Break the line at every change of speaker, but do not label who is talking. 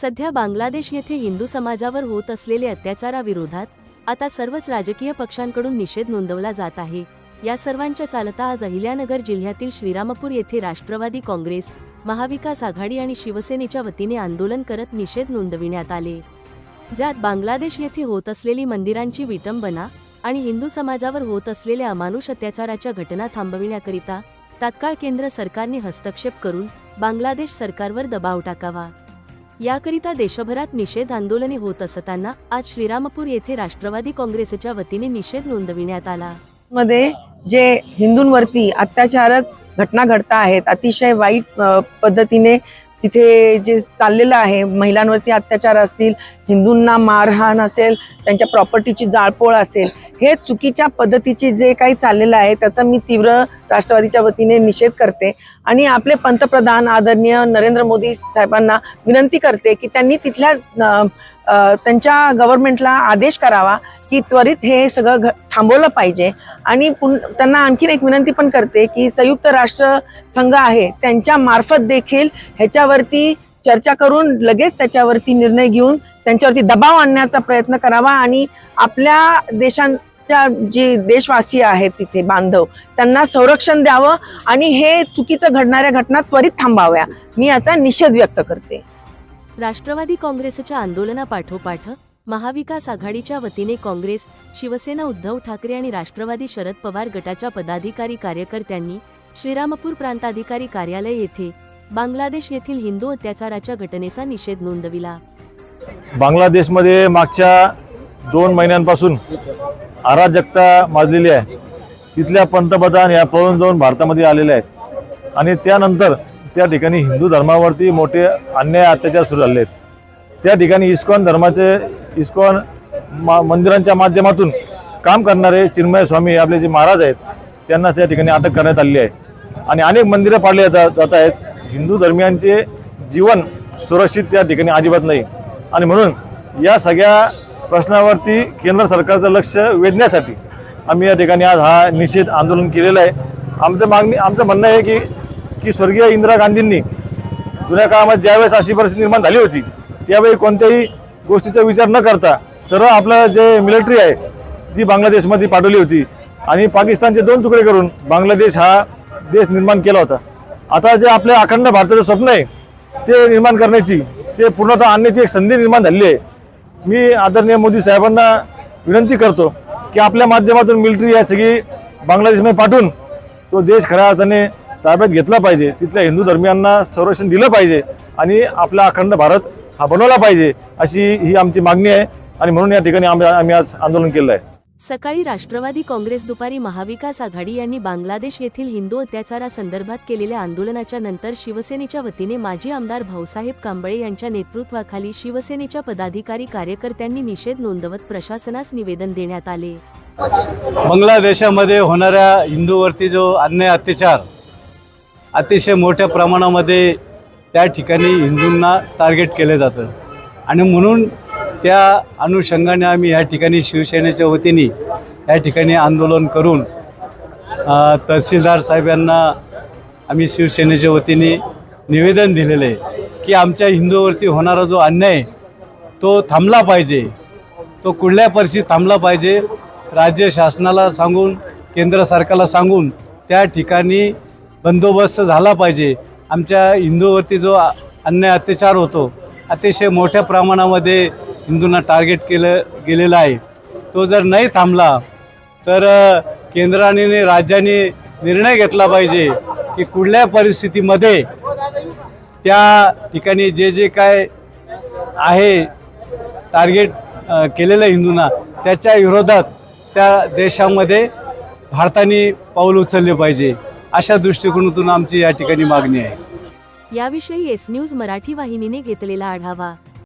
सध्या बांगलादेश येथे हिंदू समाजावर होत असलेले अत्याचाराविरोधात आता सर्वच राजकीय पक्षांकडून निषेध नोंदवला जात आहे. या सर्वांच्या चालता आज अहिल्यानगर जिल्ह्यातील श्रीरामपूर येथे राष्ट्रवादी काँग्रेस महाविकास आघाडी आणि शिवसेनेच्या वतीने आंदोलन करत निषेध नोंदविण्यात आले. ज्यात बांगलादेश येथे होत असलेली मंदिरांची विटंबना आणि हिंदू समाजावर होत असलेल्या अमानुष अत्याचाराच्या घटना थांबविण्याकरिता तात्काळ केंद्र सरकारने हस्तक्षेप करून बांगलादेश सरकारवर दबाव टाकावा. याकरिता देशभरात निषेध आंदोलने होत असताना आज श्रीरामपूर येथे राष्ट्रवादी काँग्रेसच्या वतीने निषेध नोंदविण्यात आला.
मध्ये जे हिंदूंवरती अत्याचारक घटना घडता आहेत अतिशय वाईट पद्धतीने तिथे जे चाललेलं आहे महिलांवरती अत्याचार असतील हिंदूंना मारहाण असेल त्यांच्या प्रॉपर्टीची जाळपोळ असेल हे चुकीच्या पद्धतीचे जे काही चाललेलं आहे त्याचा मी तीव्र राष्ट्रवादीच्या वतीने निषेध करते. आणि आपले पंतप्रधान आदरणीय नरेंद्र मोदी साहेबांना विनंती करते की त्यांनी तिथल्या त्यांच्या गव्हर्नमेंटला आदेश करावा की त्वरित हे सगळं घ थांबवलं पाहिजे. आणि पुन त्यांना आणखीन एक विनंती पण करते की संयुक्त राष्ट्र संघ आहे त्यांच्या मार्फत देखील ह्याच्यावरती चर्चा करून लगेच त्याच्यावरती निर्णय घेऊन त्यांच्यावरती दबाव आणण्याचा प्रयत्न करावा आणि आपल्या देशांच्या जे देशवासी आहेत तिथे बांधव त्यांना संरक्षण द्यावं आणि हे चुकीचं घडणाऱ्या घटना त्वरित थांबाव्या. मी याचा निषेध व्यक्त करते.
राष्ट्रवादी काँग्रेसच्या आंदोलनापाठोपाठ महाविकास आघाडीच्या वतीने काँग्रेस शिवसेना उद्धव ठाकरे आणि राष्ट्रवादी शरद पवार गटाच्या पदाधिकारी कार्यकर्त्यांनी श्रीरामपूर प्रांताधिकारी कार्यालय येथे बांगलादेश येथील हिंदू अत्याचाराच्या घटनेचा निषेध नोंदविला.
बांगलादेशमध्ये मागच्या दोन महिन्यांपासून अराजकता माजलेली आहे. तिथल्या पंतप्रधान या पळून जाऊन भारतामध्ये आलेले आहेत. आणि त्यानंतर त्या ठिकाणी हिंदू धर्मावरती मोठे अन्याय अत्याचार सुरू झाले आहेत त्या ठिकाणी इस्कॉन धर्माचे इस्कॉन मा मंदिरांच्या माध्यमातून काम करणारे चिन्मय स्वामी आपले जे महाराज आहेत त्यांना त्या ठिकाणी अटक करण्यात आलेली आहे. आणि अनेक मंदिरं पाडली जात जात आहेत. हिंदू धर्मियांचे जीवन सुरक्षित त्या ठिकाणी अजिबात नाही. आणि म्हणून या सगळ्या प्रश्नावरती केंद्र सरकारचं लक्ष वेधण्यासाठी आम्ही या ठिकाणी आज हा निषेध आंदोलन केलेलं आहे. आमचं मागणी आमचं म्हणणं आहे की की स्वर्गीय इंदिरा गांधींनी जुन्या काळामध्ये ज्यावेळेस अशी परिस्थिती निर्माण झाली होती त्यावेळी कोणत्याही गोष्टीचा विचार न करता सरळ आपलं जे मिलिटरी आहे ती बांगलादेशमध्ये पाठवली होती. आणि पाकिस्तानचे दोन तुकडे करून बांगलादेश हा देश निर्माण केला होता. आता जे आपल्या अखंड भारताचं स्वप्न आहे ते निर्माण करण्याची ते पूर्णतः आणण्याची एक संधी निर्माण झालेली आहे. मी आदरणीय मोदी साहेबांना विनंती करतो की आपल्या माध्यमातून मिलिटरी या सगळी बांगलादेशमध्ये पाठवून तो देश खऱ्या अर्थाने ताब्यात घेतला पाहिजे. तिथल्या हिंदू धर्मियांना संरक्षण दिलं पाहिजे आणि आपला अखंड भारत हा बनवला पाहिजे अशी ही आमची मागणी आहे आणि म्हणून या ठिकाणी आम्ही आम्ही आज आंदोलन केलं आहे.
सकाळी राष्ट्रवादी काँग्रेस दुपारी महाविकास आघाडी यांनी बांगलादेश येथील हिंदू अत्याचारासंदर्भात केलेल्या आंदोलनाच्या नंतर शिवसेनेच्या वतीने माजी आमदार भाऊसाहेब कांबळे यांच्या नेतृत्वाखाली शिवसेनेच्या पदाधिकारी कार्यकर्त्यांनी निषेध नोंदवत प्रशासनास निवेदन देण्यात आले.
बांगलादेशामध्ये होणाऱ्या हिंदूवरती जो अन्याय अत्याचार अतिशय मोठ्या प्रमाणामध्ये त्या ठिकाणी हिंदूंना टार्गेट केलं जातं. आणि म्हणून त्या अनुषंगाने आम्ही या ठिकाणी शिवसेनेच्या वतीने या ठिकाणी आंदोलन करून तहसीलदार साहेब यांना आम्ही शिवसेनेच्या वतीने निवेदन दिलेलं आहे की आमच्या हिंदूवरती होणारा जो अन्याय तो थांबला पाहिजे. तो कुठल्या परिस्थितीत थांबला पाहिजे राज्य शासनाला सांगून केंद्र सरकारला सांगून त्या ठिकाणी बंदोबस्त झाला पाहिजे. आमच्या हिंदूवरती जो अन्याय अत्याचार होतो अतिशय मोठ्या प्रमाणामध्ये हिंदूंना टार्गेट केलं गेलेलं आहे. तो जर नाही थांबला तर केंद्राने राज्याने निर्णय घेतला पाहिजे की कुठल्या परिस्थितीमध्ये त्या ठिकाणी जे जे काय आहे टार्गेट केलेलं हिंदूंना त्याच्या विरोधात त्या देशामध्ये भारताने पाऊल उचलले पाहिजे. अशा दृष्टिकोनातून आमची या ठिकाणी मागणी आहे.
याविषयी एस न्यूज मराठी वाहिनीने घेतलेला आढावा.